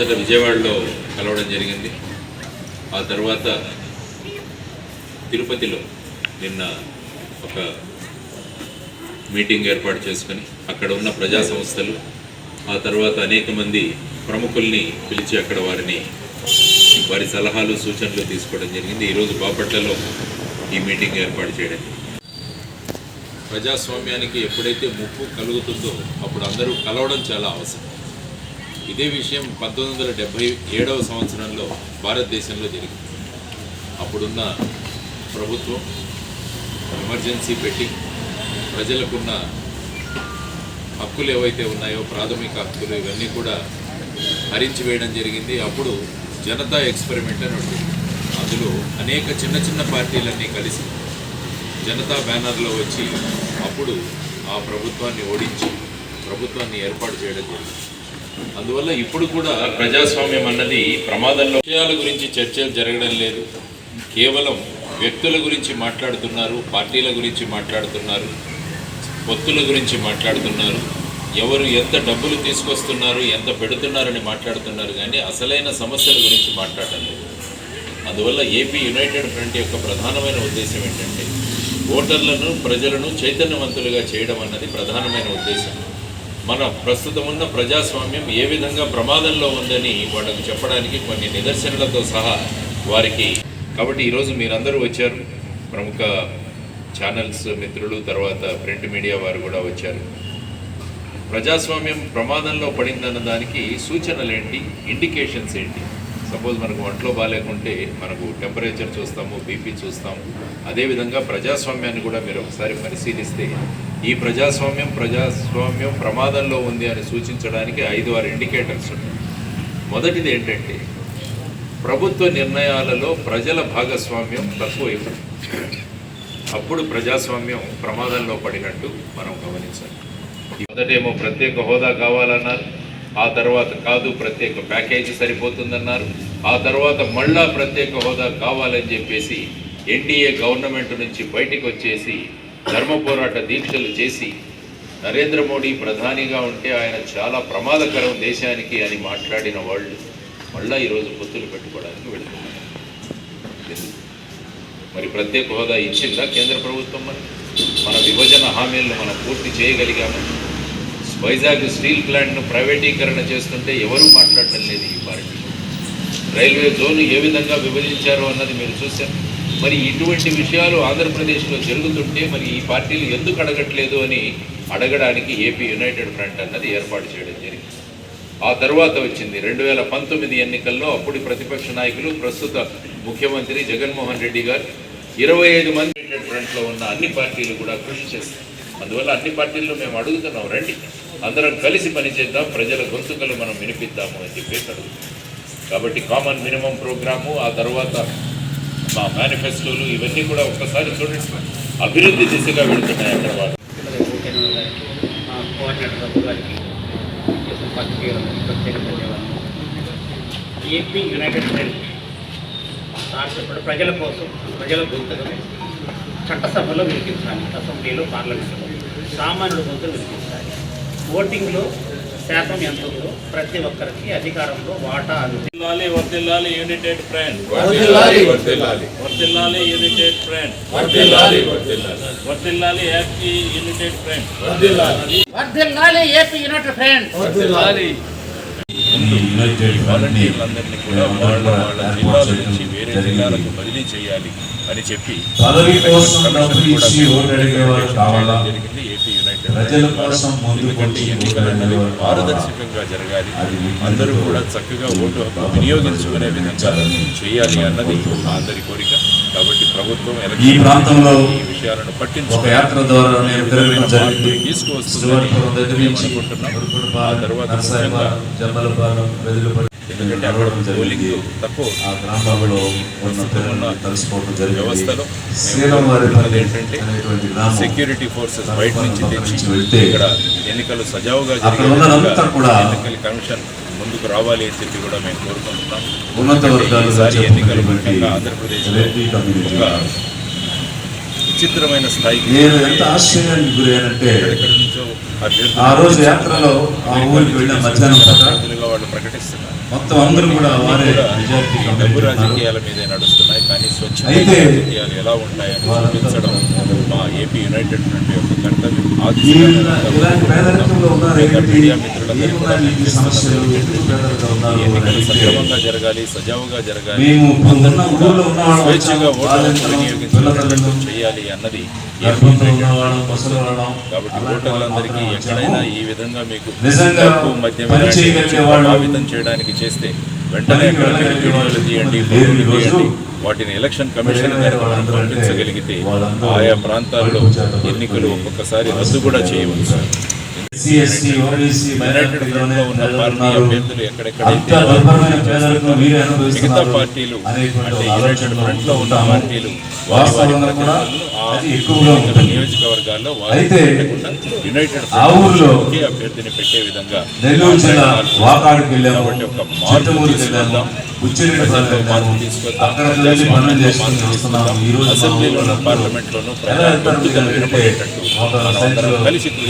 మొదట విజయవాడలో కలవడం జరిగింది. ఆ తర్వాత తిరుపతిలో నిన్న ఒక మీటింగ్ ఏర్పాటు చేసుకొని అక్కడ ఉన్న ప్రజా సంస్థలు ఆ తర్వాత అనేక మంది ప్రముఖుల్ని పిలిచి అక్కడ వారిని వారి సలహాలు సూచనలు తీసుకోవడం జరిగింది. ఈరోజు బాపట్లలో ఈ మీటింగ్ ఏర్పాటు చేయడం. ప్రజాస్వామ్యానికి ఎప్పుడైతే ముప్పు కలుగుతుందో అప్పుడు అందరూ కలవడం చాలా అవసరం. ఇదే విషయం పంతొమ్మిది వందల డెబ్భై ఏడవ సంవత్సరంలో భారతదేశంలో జరిగింది. అప్పుడున్న ప్రభుత్వం ఎమర్జెన్సీ పెట్టి ప్రజలకున్న హక్కులు ఏవైతే ఉన్నాయో ప్రాథమిక హక్కులు ఇవన్నీ కూడా హరించి వేయడం జరిగింది. అప్పుడు జనతా ఎక్స్పెరిమెంట్ అని ఉంటుంది. అందులో అనేక చిన్న చిన్న పార్టీలన్నీ కలిసి జనతా బ్యానర్లో వచ్చి అప్పుడు ఆ ప్రభుత్వాన్ని ఓడించి ప్రభుత్వాన్ని ఏర్పాటు చేయడం జరిగింది. అందువల్ల ఇప్పుడు కూడా ప్రజాస్వామ్యం అన్నది ప్రమాదంలో విషయాల గురించి చర్చలు జరగడం లేదు. కేవలం వ్యక్తుల గురించి మాట్లాడుతున్నారు పార్టీల గురించి మాట్లాడుతున్నారు పొత్తుల గురించి మాట్లాడుతున్నారు. ఎవరు ఎంత డబ్బులు తీసుకొస్తున్నారు ఎంత పెడుతున్నారని మాట్లాడుతున్నారు కానీ అసలైన సమస్యల గురించి మాట్లాడటం లేదు. అందువల్ల ఏపీ యునైటెడ్ ఫ్రంట్ యొక్క ప్రధానమైన ఉద్దేశం ఏంటంటే ఓటర్లను ప్రజలను చైతన్యవంతులుగా చేయడం అన్నది ప్రధానమైన ఉద్దేశం. మన ప్రస్తుతం ఉన్న ప్రజాస్వామ్యం ఏ విధంగా ప్రమాదంలో ఉందని వాళ్ళకు చెప్పడానికి కొన్ని నిదర్శనలతో సహా వారికి కాబట్టి ఈరోజు మీరందరూ వచ్చారు. ప్రముఖ ఛానల్స్ మిత్రులు తర్వాత ప్రింట్ మీడియా వారు కూడా వచ్చారు. ప్రజాస్వామ్యం ప్రమాదంలో పడిందన్న దానికి సూచనలు ఏంటి ఇండికేషన్స్ ఏంటి? సపోజ్ మనకు ఒంట్లో బాగాలేకుంటే మనకు టెంపరేచర్ చూస్తాము బీపీ చూస్తాము. అదేవిధంగా ప్రజాస్వామ్యాన్ని కూడా మీరు ఒకసారి పరిశీలిస్తే ఈ ప్రజాస్వామ్యం ప్రజాస్వామ్యం ప్రమాదంలో ఉంది అని సూచించడానికి ఐదు ఆరు ఇండికేటర్స్ ఉన్నాయి. మొదటిది ఏంటంటే ప్రభుత్వ నిర్ణయాలలో ప్రజల భాగస్వామ్యం తక్కువైపోయింది. అప్పుడు ప్రజాస్వామ్యం ప్రమాదంలో పడినట్టు మనం గమనించాలి. మొదటేమో ప్రత్యేక హోదా కావాలన్నారు ఆ తర్వాత కాదు ప్రత్యేక ప్యాకేజీ సరిపోతుందన్నారు ఆ తర్వాత మళ్ళా ప్రత్యేక హోదా కావాలని చెప్పేసి ఎన్డీఏ గవర్నమెంట్ నుంచి బయటికి వచ్చేసి ధర్మ పోరాట దీక్షలు చేసి నరేంద్ర మోడీ ప్రధానిగా ఉంటే ఆయన చాలా ప్రమాదకరం దేశానికి అని మాట్లాడిన వాళ్ళు మళ్ళా ఈరోజు పొత్తులు పెట్టుకోవడానికి వెళుతున్నారు మరి ప్రత్యేక హోదా ఇచ్చిందా కేంద్ర ప్రభుత్వం మరి? మన విభజన హామీలను మనం పూర్తి చేయగలిగాము? వైజాగ్ స్టీల్ ప్లాంట్ను ప్రైవేటీకరణ చేస్తుంటే ఎవరూ మాట్లాడటం లేదు ఈ పార్టీ రైల్వే జోన్ ఏ విధంగా విభజించారు అన్నది మీరు చూశారు. మరి ఇటువంటి విషయాలు ఆంధ్రప్రదేశ్లో జరుగుతుంటే మరి ఈ పార్టీలు ఎందుకు అడగట్లేదు అని అడగడానికి ఏపీ యునైటెడ్ ఫ్రంట్ అన్నది ఏర్పాటు చేయడం జరిగింది. ఆ తర్వాత వచ్చింది. రెండు వేల పంతొమ్మిది ఎన్నికల్లో అప్పుడు ప్రతిపక్ష నాయకులు ప్రస్తుత ముఖ్యమంత్రి జగన్మోహన్ రెడ్డి గారు ఇరవై ఐదు మంది యునైటెడ్ ఫ్రంట్లో ఉన్న అన్ని పార్టీలు కూడా కృషి చేస్తాయి అందువల్ల అన్ని పార్టీల్లో మేము అడుగుతున్నాం రండి. అందరం కలిసి పనిచేద్దాం ప్రజల గొంతుకలు మనం వినిపిద్దాము అని చెప్పేసి అడుగుతాం కాబట్టి కామన్ మినిమం ప్రోగ్రాము ఆ తర్వాత మా మేనిఫెస్టోలు ఇవన్నీ కూడా ఒక్కసారి చూడండి. అభివృద్ధి దిశగా వెళుతున్నాయి అక్కడ వాళ్ళు. ఏపీ యునైటెడ్ ఫ్రంట్ రాష్ట్రపతి ప్రజల కోసం ప్రజల గొంతులను చట్టసభలో వినిపించాలి. అసెంబ్లీలో పార్లమెంట్లో. సామాన్యుల గొంతులు వినిపించాలి. ఓటింగ్లో శాతం ఎంత ఉందో ప్రతి ఒక్కరికి అధికారంలో వాటా అంది. వర్ధిల్లాలి వర్ధిల్లాలి యూనిటెడ్ ఫ్రంట్ వర్ధిల్లాలి వర్ధిల్లాలి వర్ధిల్లాలి యూనిటెడ్ ఫ్రంట్ వర్ధిల్లాలి వర్ధిల్లాలి వర్ధిల్లాలి యాక్టి యూనిటెడ్ ఫ్రంట్ వర్ధిల్లాలి వర్ధిల్లాలి ఏపీ యునైటెడ్ వాలంటీర్లందరినీ కూడా వాళ్ళ వాళ్ళ జిల్లాల నుంచి వేరే జిల్లాలకు బదిలీ చేయాలి అని చెప్పి జరిగింది ఏపీ ప్రజల. కోసం అనేవి అడిగేవారు పారదర్శకంగా జరగాలి. అందరూ కూడా చక్కగా ఓటు వినియోగించుకునే విధంగా చేయాలి. అన్నది అందరి కోరిక. ప్రభుత్వం ఈ ప్రాంతంలో విషయాలను ఒక యాత్ర ద్వారా నేను తిరగడం జరిగింది. తక్కువ ఆ గ్రామాల్లో ఉన్న జరిగింది. వ్యవస్థలో ఏంటంటే సెక్యూరిటీ ఫోర్సెస్ బయట నుంచి తెచ్చి వెళ్తే ఇక్కడ ఎన్నికలు సజావుగా అక్కడ ఉన్నదంతా కూడా ఎన్నికల కమిషన్ ముందుకు రావాలి అని చెప్పి కూడా మేము కోరుకుంటున్నాం. ఈసారి ఎన్నికలు ముఖ్యంగా ఆంధ్రప్రదేశ్లో ఒక విచిత్రమైన స్థాయికి నేను ఎంత ఆశ్చర్యానికి గురయ్యానంటే ఆ రోజు యాత్రలో ఆ ఊరికి వెళ్ళిన మధ్యాహ్నం వాళ్ళు ప్రకటిస్తున్నారు. మొత్తం అందరూ కూడా వారే డబ్బు రాజకీయాల మీదే నడుస్తున్నాయి. కానీ స్వచ్ఛ రాజకీయాలు ఎలా ఉంటాయని చూపించడం మా ఏపీ యునైటెడ్ ఫ్రంట్ యొక్క కర్తవ్యం సక్రమంగా జరగాలి సజావుగా జరగాలి స్వేచ్ఛగా చేయాలి అన్నది కాబట్టి ఓటర్లందరికీ ఎక్కడైనా. ఈ విధంగా మీకు వాళ్ళు ప్రభావితం చేయడానికి చేస్తే వెంటనే వాటిని ఎలక్షన్ కమిషన్ పంపించగలిగితే ఆయా ప్రాంతాల్లో ఎన్నికలు ఒక్కొక్కసారి రద్దు కూడా చేయవచ్చు. ఎస్సీ, ఎస్టీ, ఓబీసీ, మైనారిటీలోనే ఉన్నారు. అభ్యర్థులు ఎక్కడెక్కడైతే అంత దుర్భరమైన మీరే మిగతా అనుభవిస్తున్నారు పార్టీలు అనేటువంటి ఆలోచనలో ఉన్న. పార్టీలు వారి వారి వాస్తవంగా కూడా అది ఎక్కువగా ఉంటుంది. నియోజకవర్గాల్లో వారు అయితే ఆ ఊర్లో అభ్యర్థిని పెట్టే విధంగా నెల్లూరు జిల్లా వాకాడుకి వెళ్ళాము చిత్తూరుకి వెళ్ళాము అక్కడికి వెళ్ళి పనులు చేసుకుని వస్తున్నాము ఈ రోజు అసెంబ్లీలోను పార్లమెంట్లోను సైకిల్ కలిసి ఒక